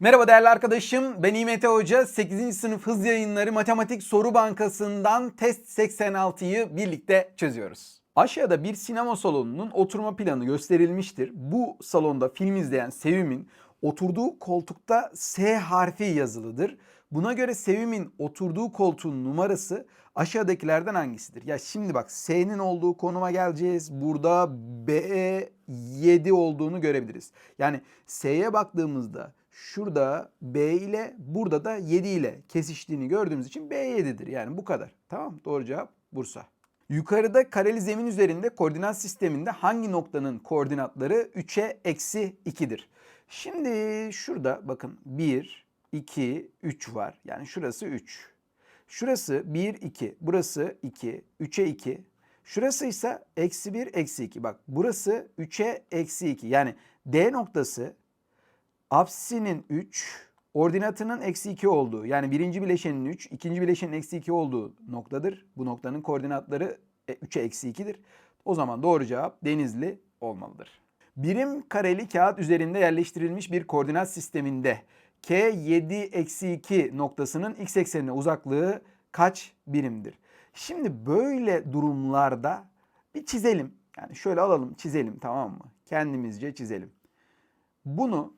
Merhaba değerli arkadaşım. Ben İMT Hoca. 8. sınıf hız yayınları matematik soru bankasından test 86'yı birlikte çözüyoruz. Aşağıda bir sinema salonunun oturma planı gösterilmiştir. Bu salonda film izleyen Sevim'in oturduğu koltukta S harfi yazılıdır. Buna göre Sevim'in oturduğu koltuğun numarası aşağıdakilerden hangisidir? Ya şimdi bak S'nin olduğu konuma geleceğiz. Burada B7 olduğunu görebiliriz. Yani S'ye baktığımızda şurada B ile burada da 7 ile kesiştiğini gördüğümüz için B7'dir. Yani bu kadar. Tamam doğru cevap Bursa. Yukarıda kareli zemin üzerinde koordinat sisteminde hangi noktanın koordinatları 3'e eksi 2'dir? Şimdi şurada bakın 1, 2, 3 var. Yani şurası 3. Şurası 1, 2. Burası 2. 3'e 2. Şurası ise eksi 1, eksi 2. Bak burası 3'e eksi 2. Yani D noktası apsisinin 3, ordinatının eksi 2 olduğu yani birinci bileşenin 3, ikinci bileşenin eksi 2 olduğu noktadır. Bu noktanın koordinatları 3'e eksi 2'dir. O zaman doğru cevap Denizli olmalıdır. Birim kareli kağıt üzerinde yerleştirilmiş bir koordinat sisteminde K7 eksi 2 noktasının x eksenine uzaklığı kaç birimdir? Şimdi böyle durumlarda bir çizelim. Yani şöyle alalım çizelim tamam mı? Kendimizce çizelim. Bunu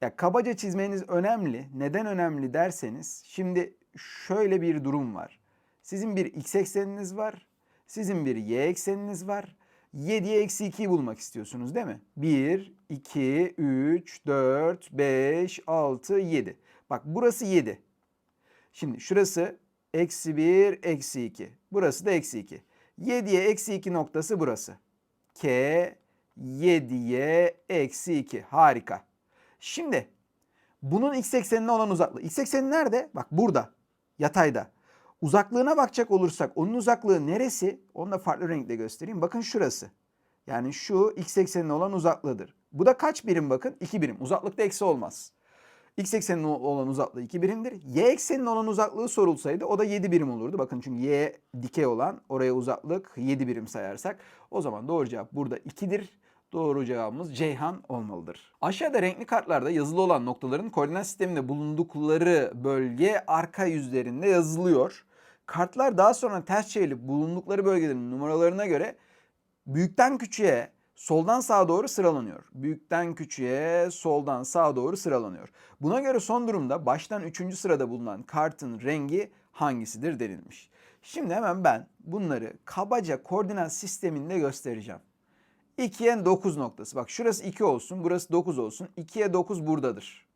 ya kabaca çizmeniz önemli. Neden önemli derseniz şimdi şöyle bir durum var. Sizin bir x ekseniniz var. Sizin bir y ekseniniz var. 7'ye eksi 2'yi bulmak istiyorsunuz değil mi? 1, 2, 3, 4, 5, 6, 7. Bak burası 7. Şimdi şurası eksi 1, eksi 2. Burası da eksi 2. 7'ye eksi 2 noktası burası. K 7'ye eksi 2. Harika. Şimdi bunun x eksenine olan uzaklığı. X ekseni nerede? Bak burada. Yatayda. Uzaklığına bakacak olursak onun uzaklığı neresi? Onu da farklı renkle göstereyim. Bakın şurası. Yani şu x eksenine olan uzaklığıdır. Bu da kaç birim bakın? 2 birim. Uzaklıkta eksi olmaz. X eksenine olan uzaklığı 2 birimdir. Y eksenine olan uzaklığı sorulsaydı o da 7 birim olurdu. Bakın çünkü y dikey olan oraya uzaklık 7 birim sayarsak o zaman doğru cevap burada 2'dir. Doğru cevabımız Ceyhan olmalıdır. Aşağıda renkli kartlarda yazılı olan noktaların koordinat sisteminde bulundukları bölge arka yüzlerinde yazılıyor. Kartlar daha sonra ters çevrilip bulundukları bölgelerin numaralarına göre büyükten küçüğe soldan sağa doğru sıralanıyor. Büyükten küçüğe soldan sağa doğru sıralanıyor. Buna göre son durumda baştan 3. sırada bulunan kartın rengi hangisidir denilmiş. Şimdi hemen ben bunları kabaca koordinat sisteminde göstereceğim. 2'ye 9 noktası. Bak şurası 2 olsun, burası 9 olsun. 2'ye 9 buradadır.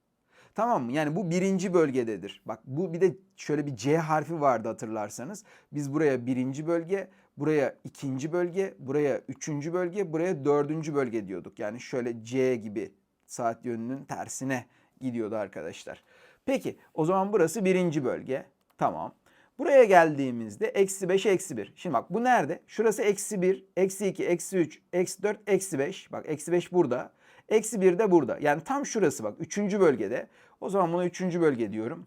Tamam mı? Yani bu birinci bölgededir. Bak bu bir de şöyle bir C harfi vardı hatırlarsanız. Biz buraya birinci bölge, buraya ikinci bölge, buraya üçüncü bölge, buraya dördüncü bölge diyorduk. Yani şöyle C gibi saat yönünün tersine gidiyordu arkadaşlar. Peki o zaman burası birinci bölge. Tamam. Buraya geldiğimizde eksi 5, eksi 1. Şimdi bak bu nerede? Şurası eksi 1, eksi 2, eksi 3, eksi 4, eksi 5. Bak eksi 5 burada. Eksi 1 de burada. Yani tam şurası bak. Üçüncü bölgede. O zaman buna üçüncü bölge diyorum.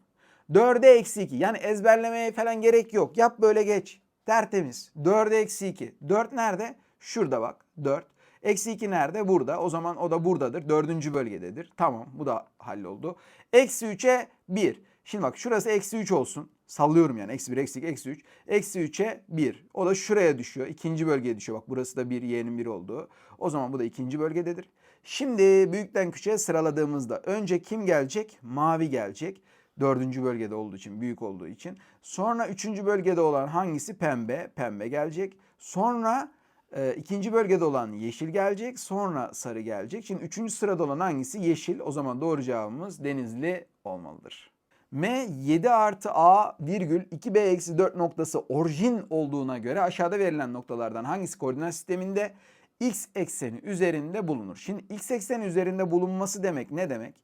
4'e eksi 2. Yani ezberlemeye falan gerek yok. Yap böyle geç. Tertemiz. 4'e eksi 2. 4 nerede? Şurada bak. 4. Eksi 2 nerede? Burada. O zaman o da buradadır. Dördüncü bölgededir. Tamam bu da halloldu. Eksi 3'e 1. Şimdi bak şurası eksi 3 olsun. Sallıyorum yani. Eksi 1, eksi 2, eksi 3. Eksi 3'e 1. O da şuraya düşüyor. İkinci bölgeye düşüyor. Bak burası da 1, y'nin 1 olduğu. O zaman bu da ikinci bölgededir. Şimdi büyükten küçüğe sıraladığımızda önce kim gelecek? Mavi gelecek. Dördüncü bölgede olduğu için, büyük olduğu için. Sonra üçüncü bölgede olan hangisi? Pembe. Pembe gelecek. Sonra e, ikinci bölgede olan yeşil gelecek. Sonra sarı gelecek. Şimdi üçüncü sırada olan hangisi? Yeşil. O zaman doğru cevabımız Denizli olmalıdır. M 7 artı A virgül 2B eksi 4 noktası orijin olduğuna göre aşağıda verilen noktalardan hangisi koordinat sisteminde x ekseni üzerinde bulunur? Şimdi x ekseni üzerinde bulunması demek ne demek?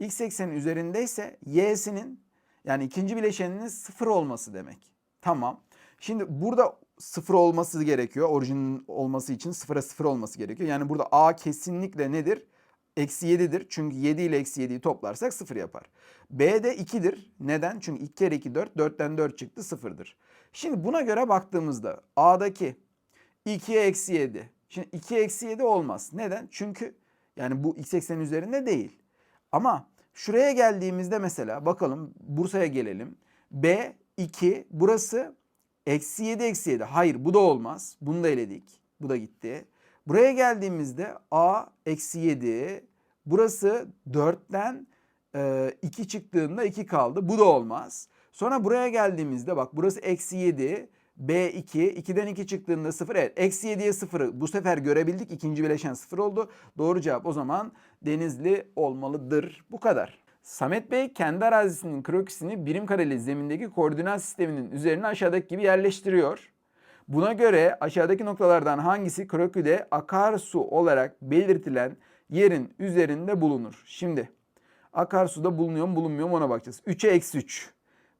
x ekseni üzerindeyse y'sinin yani ikinci bileşeninin sıfır olması demek. Tamam. Şimdi burada sıfır olması gerekiyor. Orijin olması için sıfıra sıfır olması gerekiyor. Yani burada a kesinlikle nedir? Eksi 7'dir. Çünkü 7 ile eksi 7'yi toplarsak 0 yapar. B de 2'dir. Neden? Çünkü 2 kere 2 4. 4'ten 4 çıktı 0'dır. Şimdi buna göre baktığımızda A'daki 2'ye eksi 7. Şimdi 2 eksi 7 olmaz. Neden? Çünkü yani bu x eksenin üzerinde değil. Ama Şuraya geldiğimizde mesela bakalım Bursa'ya gelelim. B 2 burası eksi 7 eksi 7. Hayır bu da olmaz. Bunu da eledik. Bu da gitti. Buraya geldiğimizde A eksi 7. Burası 4'ten 2 çıktığında 2 kaldı. Bu da olmaz. Sonra buraya geldiğimizde bak burası eksi 7. B2 2'den 2 çıktığında 0 evet eksi 7'ye 0'ı bu sefer görebildik ikinci bileşen 0 oldu. Doğru cevap o zaman Denizli olmalıdır bu kadar. Samet Bey kendi arazisinin krokisini birim kareli zemindeki koordinat sisteminin üzerine aşağıdaki gibi yerleştiriyor. Buna göre aşağıdaki noktalardan hangisi krokide akarsu olarak belirtilen yerin üzerinde bulunur? Şimdi akarsuda bulunuyor mu bulunmuyor mu ona bakacağız. 3'e eksi 3.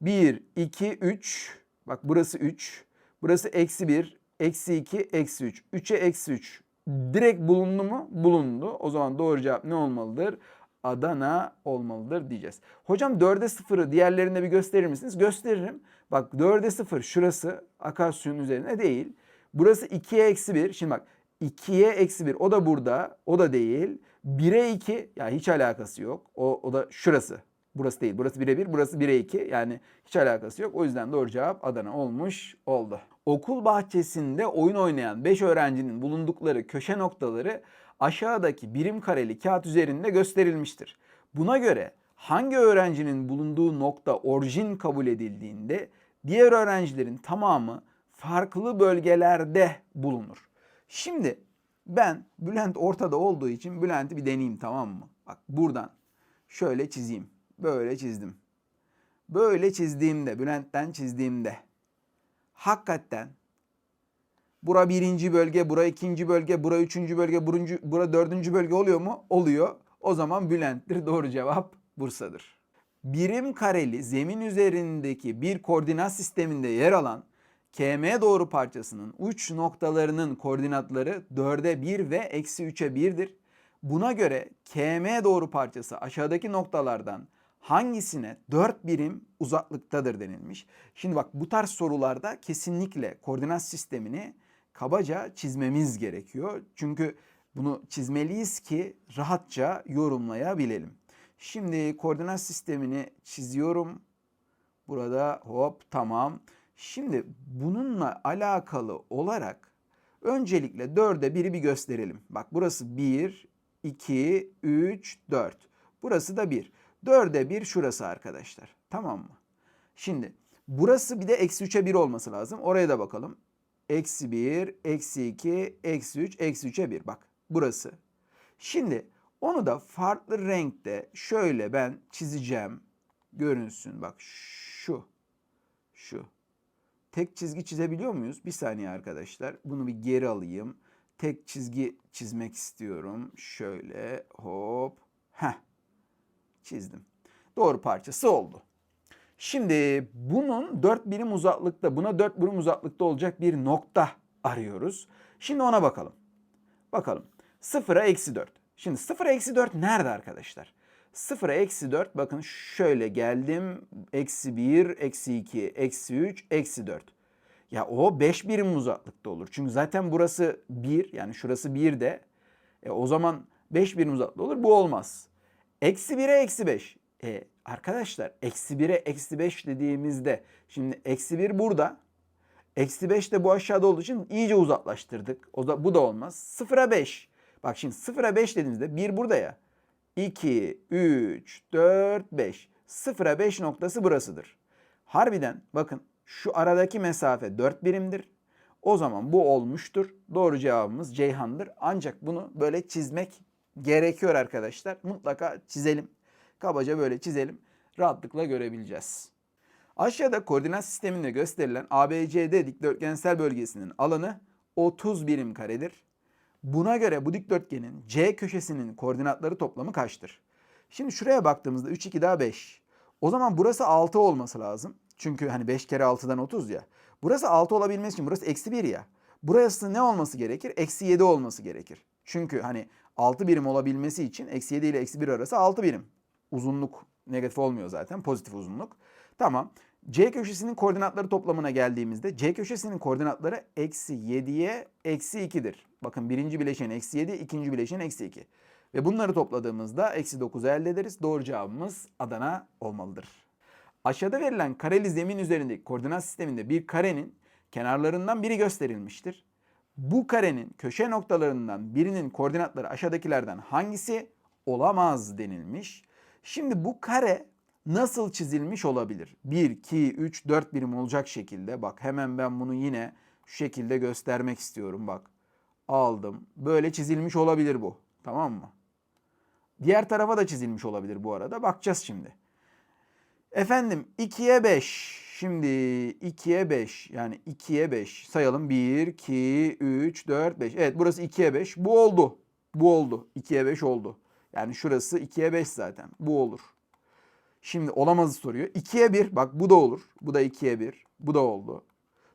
1, 2, 3. Bak burası 3. Burası eksi 1, eksi 2, eksi 3. 3'e eksi 3. Direkt bulundu mu? Bulundu. O zaman doğru cevap ne olmalıdır? Adana olmalıdır diyeceğiz. Hocam 4'e 0'ı diğerlerinde bir gösterir misiniz? Gösteririm. Bak 4'e 0 şurası akarsuyun üzerine değil. Burası 2'ye eksi 1. Şimdi bak 2'ye eksi 1 o da burada. O da değil. 1'e 2 ya hiç alakası yok. O, o da şurası. Burası değil. Burası 1'e 1. Burası 1'e 2. Yani hiç alakası yok. O yüzden doğru cevap Adana olmuş oldu. Okul bahçesinde oyun oynayan 5 öğrencinin bulundukları köşe noktaları aşağıdaki birim kareli kağıt üzerinde gösterilmiştir. Buna göre hangi öğrencinin bulunduğu nokta orijin kabul edildiğinde diğer öğrencilerin tamamı farklı bölgelerde bulunur. Şimdi ben Bülent ortada olduğu için Bülent'i bir deneyeyim tamam mı? Bak buradan şöyle çizeyim. Böyle çizdim. Böyle çizdiğimde, Bülent'ten çizdiğimde hakikaten bura birinci bölge, bura ikinci bölge, bura üçüncü bölge, buruncu, bura dördüncü bölge oluyor mu? Oluyor. O zaman Bülent'tir. Doğru cevap Bursa'dır. Birim kareli zemin üzerindeki bir koordinat sisteminde yer alan KM doğru parçasının uç noktalarının koordinatları 4'e 1 ve eksi 3'e 1'dir. Buna göre KM doğru parçası aşağıdaki noktalardan hangisine 4 birim uzaklıktadır denilmiş. Şimdi bak bu tarz sorularda kesinlikle koordinat sistemini kabaca çizmemiz gerekiyor. Çünkü bunu çizmeliyiz ki rahatça yorumlayabilelim. Şimdi koordinat sistemini çiziyorum. Burada hop tamam. Şimdi bununla alakalı olarak öncelikle 4'e 1'i bir gösterelim. Bak burası 1, 2, 3, 4. Burası da 1. 4'e 1 şurası arkadaşlar. Tamam mı? Şimdi burası bir de eksi 3'e 1 olması lazım. Oraya da bakalım. Eksi 1, eksi 2, eksi 3, eksi 3'e 1. Bak burası. Şimdi onu da farklı renkte şöyle ben çizeceğim. Görünsün bak şu. Şu. Tek çizgi çizebiliyor muyuz? Bir saniye arkadaşlar. Bunu bir geri alayım. Tek çizgi çizmek istiyorum. Şöyle hop. Heh. Çizdim. Doğru parçası oldu. Şimdi bunun 4 birim uzaklıkta, buna 4 birim uzaklıkta olacak bir nokta arıyoruz. Şimdi ona bakalım. Bakalım. 0'a eksi 4. Şimdi 0'a eksi 4 nerede arkadaşlar? 0'a eksi 4 bakın şöyle geldim. Eksi 1, eksi 2, eksi 3, eksi 4. Ya o 5 birim uzaklıkta olur. Çünkü zaten burası 1 yani şurası 1 de. E, o zaman 5 birim uzaklıkta olur. Bu olmaz. Eksi 1'e eksi 5. E, arkadaşlar eksi 1'e eksi 5 dediğimizde şimdi eksi 1 burada. Eksi 5 de bu aşağıda olduğu için iyice uzaklaştırdık. O da, bu da olmaz. 0'a 5. Bak şimdi 0'a 5 dediğimizde 1 burada ya. 2, 3, 4, 5. 0'a 5 noktası burasıdır. Harbiden bakın şu aradaki mesafe 4 birimdir. O zaman bu olmuştur. Doğru cevabımız Ceyhan'dır. Ancak bunu böyle çizmek gerekiyor arkadaşlar. Mutlaka çizelim. Kabaca böyle çizelim. Rahatlıkla görebileceğiz. Aşağıda koordinat sisteminde gösterilen ABCD dikdörtgensel bölgesinin alanı 30 birim karedir. Buna göre bu dikdörtgenin C köşesinin koordinatları toplamı kaçtır? Şimdi şuraya baktığımızda 3, 2 daha 5. O zaman burası 6 olması lazım. Çünkü hani 5 kere 6'dan 30 ya. Burası 6 olabilmesi için burası eksi 1 ya. Burası ne olması gerekir? Eksi 7 olması gerekir. Çünkü hani 6 birim olabilmesi için eksi 7 ile eksi 1 arası 6 birim. Uzunluk negatif olmuyor zaten. Pozitif uzunluk. Tamam. C köşesinin koordinatları toplamına geldiğimizde C köşesinin koordinatları eksi 7'ye eksi 2'dir. Bakın birinci bileşen eksi 7, ikinci bileşen eksi 2. Ve bunları topladığımızda eksi 9'u elde ederiz. Doğru cevabımız Adana olmalıdır. Aşağıda verilen kareli zemin üzerindeki koordinat sisteminde bir karenin kenarlarından biri gösterilmiştir. Bu karenin köşe noktalarından birinin koordinatları aşağıdakilerden hangisi olamaz denilmiş. Şimdi bu kare nasıl çizilmiş olabilir? 1, 2, 3, 4 birim olacak şekilde. Bak hemen ben bunu yine şu şekilde göstermek istiyorum. Bak aldım. Böyle çizilmiş olabilir bu. Tamam mı? Diğer tarafa da çizilmiş olabilir bu arada. Bakacağız şimdi. Efendim 2'ye 5. Şimdi 2'ye 5 yani 2'ye 5 sayalım. 1, 2, 3, 4, 5. Evet burası 2'ye 5. Bu oldu. Bu oldu. 2'ye 5 oldu. Yani şurası 2'ye 5 zaten. Bu olur. Şimdi olamazı soruyor. 2'ye 1 bak bu da olur. Bu da 2'ye 1. Bu da oldu.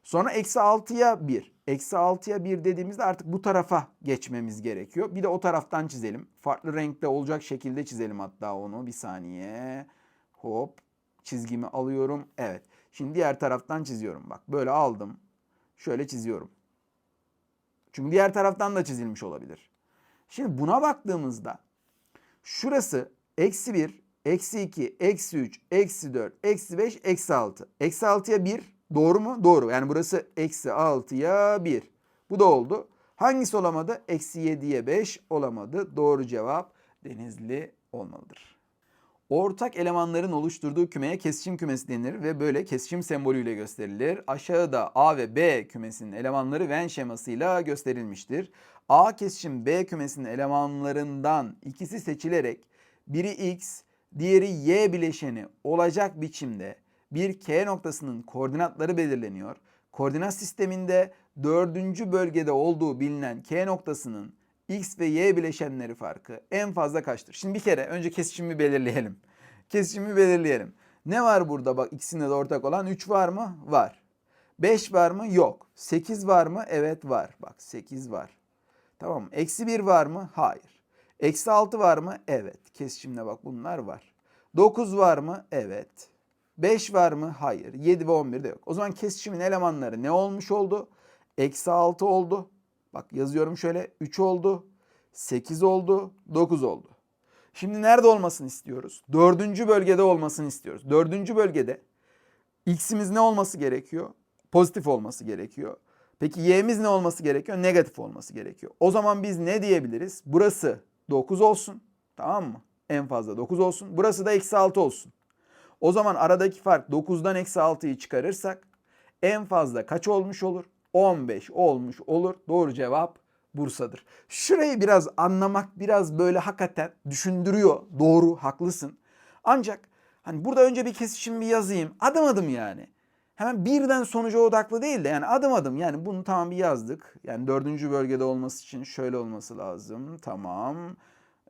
Sonra eksi 6'ya 1. Eksi 6'ya 1 dediğimizde artık bu tarafa geçmemiz gerekiyor. Bir de o taraftan çizelim. Farklı renkte olacak şekilde çizelim hatta onu. Bir saniye. Hop. Çizgimi alıyorum. Evet. Şimdi diğer taraftan çiziyorum. Bak böyle aldım. Şöyle çiziyorum. Çünkü diğer taraftan da çizilmiş olabilir. Şimdi buna baktığımızda şurası eksi 1, eksi 2, eksi 3, eksi 4, eksi 5, eksi 6. Eksi 6'ya 1 doğru mu? Doğru. Yani burası eksi 6'ya 1. Bu da oldu. Hangisi olamadı? Eksi 7'ye 5 olamadı. Doğru cevap Denizli olmalıdır. Ortak elemanların oluşturduğu kümeye kesişim kümesi denir ve böyle kesişim sembolüyle gösterilir. Aşağıda A ve B kümesinin elemanları Venn şemasıyla gösterilmiştir. A kesişim B kümesinin elemanlarından ikisi seçilerek biri X, diğeri Y bileşeni olacak biçimde bir K noktasının koordinatları belirleniyor. Koordinat sisteminde dördüncü bölgede olduğu bilinen K noktasının X ve Y bileşenleri farkı en fazla kaçtır? Şimdi bir kere önce kesişimi belirleyelim. Kesişimi belirleyelim. Ne var burada bak ikisinde de ortak olan 3 var mı? Var. 5 var mı? Yok. 8 var mı? Evet var. Bak 8 var. Tamam mı? Eksi 1 var mı? Hayır. Eksi 6 var mı? Evet. Kesişimde bak bunlar var. 9 var mı? Evet. 5 var mı? Hayır. 7 ve 11 de yok. O zaman kesişimin elemanları ne olmuş oldu? Eksi 6 oldu. Bak yazıyorum şöyle 3 oldu, 8 oldu, 9 oldu. Şimdi nerede olmasını istiyoruz? Dördüncü bölgede olmasını istiyoruz. Dördüncü bölgede x'imiz ne olması gerekiyor? Pozitif olması gerekiyor. Peki y'miz ne olması gerekiyor? Negatif olması gerekiyor. O zaman biz ne diyebiliriz? Burası 9 olsun. Tamam mı? En fazla 9 olsun. Burası da eksi 6 olsun. O zaman aradaki fark 9'dan eksi 6'yı çıkarırsak en fazla kaç olmuş olur? 15 olmuş olur. Doğru cevap Bursa'dır. Şurayı biraz anlamak biraz böyle hakikaten düşündürüyor. Doğru, haklısın. Ancak hani burada önce bir kesişim bir yazayım. Adım adım yani. Hemen birden sonuca odaklı değil de yani adım adım yani bunu tamam bir yazdık. Yani dördüncü bölgede olması için şöyle olması lazım. Tamam.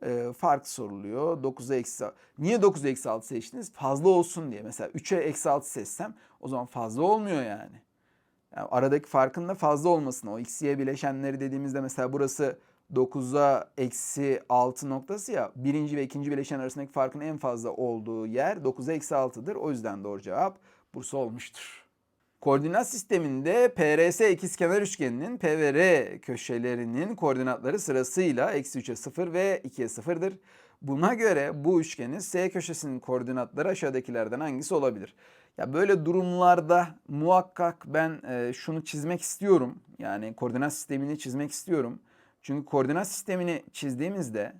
Ee, fark soruluyor. 9'a eksi Niye 9'a eksi 6 seçtiniz? Fazla olsun diye. Mesela 3'e eksi 6 seçsem o zaman fazla olmuyor yani. Yani aradaki farkın da fazla olmasını. O x, y bileşenleri dediğimizde mesela burası 9'a eksi 6 noktası ya. Birinci ve ikinci bileşen arasındaki farkın en fazla olduğu yer 9'a eksi 6'dır. O yüzden doğru cevap Bursa olmuştur. Koordinat sisteminde PRS ikizkenar üçgeninin P köşelerinin koordinatları sırasıyla eksi 3'e 0 ve 2'ye 0'dır. Buna göre bu üçgenin S köşesinin koordinatları aşağıdakilerden hangisi olabilir? Ya böyle durumlarda muhakkak ben e, şunu çizmek istiyorum. Yani koordinat sistemini çizmek istiyorum. Çünkü koordinat sistemini çizdiğimizde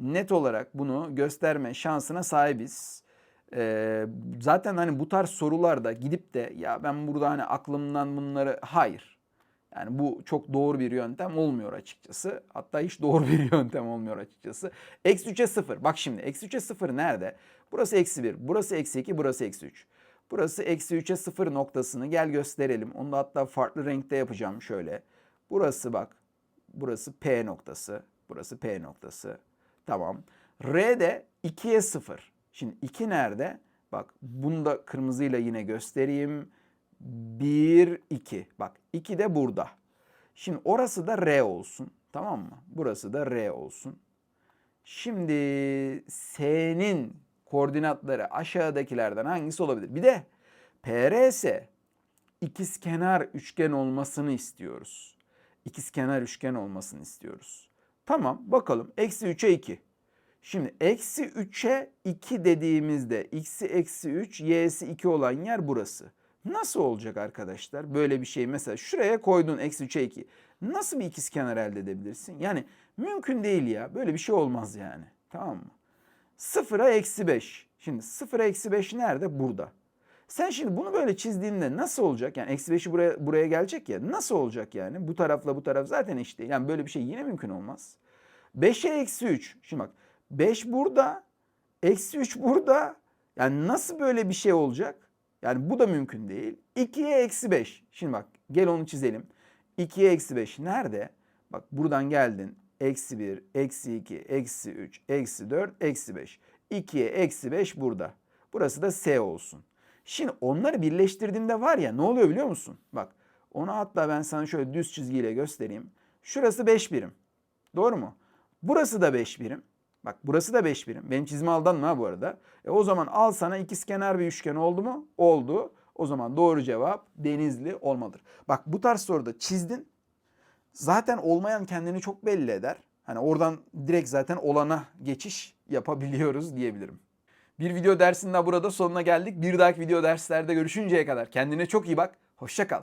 net olarak bunu gösterme şansına sahibiz. E, zaten hani bu tarz sorularda gidip de ya ben burada hani aklımdan bunları hayır. Yani bu çok doğru bir yöntem olmuyor açıkçası. Hatta hiç doğru bir yöntem olmuyor açıkçası. Eksi 3'e 0. Bak şimdi eksi 3'e 0 nerede? Burası eksi 1, burası eksi 2, burası eksi 3. Burası eksi 3'e 0 noktasını gel gösterelim. Onu da hatta farklı renkte yapacağım şöyle. Burası bak. Burası P noktası. Burası P noktası. Tamam. R de 2'ye 0. Şimdi 2 nerede? Bak bunu da kırmızıyla yine göstereyim. 1, 2. Bak 2 de burada. Şimdi orası da R olsun. Tamam mı? Burası da R olsun. Şimdi S'nin koordinatları aşağıdakilerden hangisi olabilir? Bir de PRS ikizkenar üçgen olmasını istiyoruz. İkizkenar üçgen olmasını istiyoruz. Tamam bakalım. Eksi 3'e 2. Şimdi eksi 3'e 2 dediğimizde x'i eksi 3, y'si 2 olan yer burası. Nasıl olacak arkadaşlar? Böyle bir şey mesela şuraya koydun eksi 3'e 2. Nasıl bir ikizkenar elde edebilirsin? Yani mümkün değil ya. Böyle bir şey olmaz yani. Tamam mı? Sıfıra eksi 5. Şimdi sıfıra eksi 5 nerede? Burada. Sen şimdi bunu böyle çizdiğinde nasıl olacak? Yani eksi 5'i buraya, buraya gelecek ya. Nasıl olacak yani? Bu tarafla bu taraf zaten eşit değil. Yani böyle bir şey yine mümkün olmaz. 5'e eksi 3. Şimdi bak 5 burada. Eksi 3 burada. Yani nasıl böyle bir şey olacak? Yani bu da mümkün değil. 2'ye eksi 5. Şimdi bak gel onu çizelim. 2'ye eksi 5 nerede? Bak buradan geldin. Eksi 1, eksi 2, eksi 3, eksi 4, eksi 5. 2'ye eksi 5 burada. Burası da S olsun. Şimdi onları birleştirdiğimde var ya ne oluyor biliyor musun? Bak onu hatta ben sana şöyle düz çizgiyle göstereyim. Şurası 5 birim. Doğru mu? Burası da 5 birim. Bak burası da 5 birim. Benim çizime aldanma bu arada. E o zaman al sana ikizkenar bir üçgen oldu mu? Oldu. O zaman doğru cevap denizli olmalıdır. Bak bu tarz soruda çizdin. Zaten olmayan kendini çok belli eder. Hani oradan direkt zaten olana geçiş yapabiliyoruz diyebilirim. Bir video dersinin burada sonuna geldik. Bir dahaki video derslerde görüşünceye kadar kendine çok iyi bak. Hoşça kal.